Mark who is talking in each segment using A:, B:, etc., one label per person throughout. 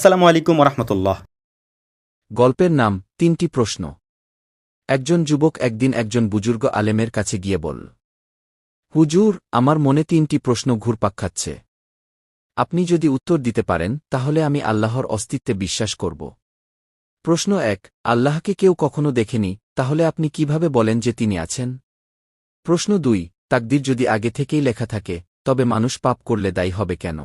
A: আসসালামু আলাইকুম রহমতুল্লাহ
B: গল্পের নাম, তিনটি প্রশ্ন। একজন যুবক একদিন একজন বুজুর্গ আলেমের কাছে গিয়ে বল, হুজুর, আমার মনে তিনটি প্রশ্ন ঘুরপাক খাচ্ছে। আপনি যদি উত্তর দিতে পারেন, তাহলে আমি আল্লাহর অস্তিত্বে বিশ্বাস করব। প্রশ্ন এক, আল্লাহকে কেউ কখনো দেখেনি, তাহলে আপনি কীভাবে বলেন যে তিনি আছেন? প্রশ্ন দুই, তাকদির যদি আগে থেকেই লেখা থাকে, তবে মানুষ পাপ করলে দায়ী হবে কেন?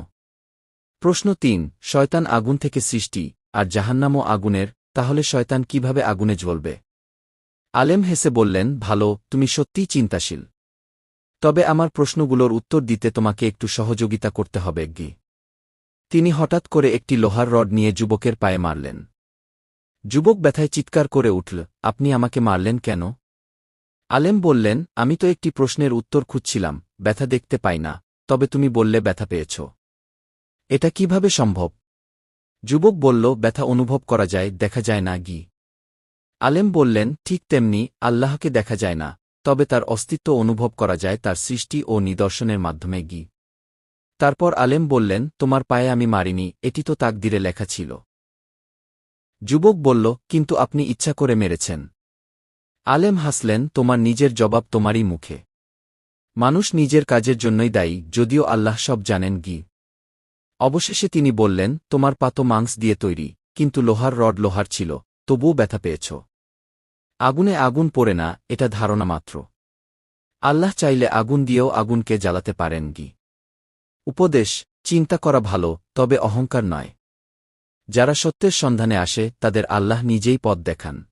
B: প্রশ্ন তিন, শয়তান আগুন থেকে সৃষ্টি, আর জাহান্নামও আগুনের, তাহলে শয়তান কীভাবে আগুনে জ্বলবে? আলেম হেসে বললেন, ভালো, তুমি সত্যিই চিন্তাশীল। তবে আমার প্রশ্নগুলোর উত্তর দিতে তোমাকে একটু সহযোগিতা করতে হবে গি তিনি হঠাৎ করে একটি লোহার রড নিয়ে যুবকের পায়ে মারলেন। যুবক ব্যথায় চিৎকার করে উঠল, আপনি আমাকে মারলেন কেন? আলেম বললেন, আমি তো একটি প্রশ্নের উত্তর খুঁজছিলাম, ব্যথা দেখতে পাই না, তবে তুমি বললে ব্যথা পেয়েছ। এটা কীভাবে সম্ভব? যুবক বলল, ব্যথা অনুভব করা যায়, দেখা যায় না, গি। আলেম বললেন, ঠিক তেমনি, আল্লাহকে দেখা যায় না, তবে তার অস্তিত্ব অনুভব করা যায়, তার সৃষ্টি ও নিদর্শনের মাধ্যমে, গি। তারপর আলেম বললেন, তোমার পায়ে আমি মারিনি, এটি তো তাকদিরে লেখা ছিল। যুবক বলল, কিন্তু আপনি ইচ্ছা করে মেরেছেন। আলেম হাসলেন, তোমার নিজের জবাব তোমারই মুখে। মানুষ নিজের কাজের জন্যই দায়ী, যদিও আল্লাহ সব জানেন, গি। অবশেষে তিনি বললেন, তোমার পাতো মাংস দিয়ে তৈরি, কিন্তু লোহার রড লোহার ছিল, তবুও ব্যথা পেয়েছ। আগুনে আগুন পড়ে না, এটা ধারণা মাত্র। আল্লাহ চাইলে আগুন দিয়েও আগুনকে জ্বালাতে পারেন গি। উপদেশ, চিন্তা করা ভালো, তবে অহংকার নয়। যারা সত্যের সন্ধানে আসে, তাদের আল্লাহ নিজেই পথ দেখান।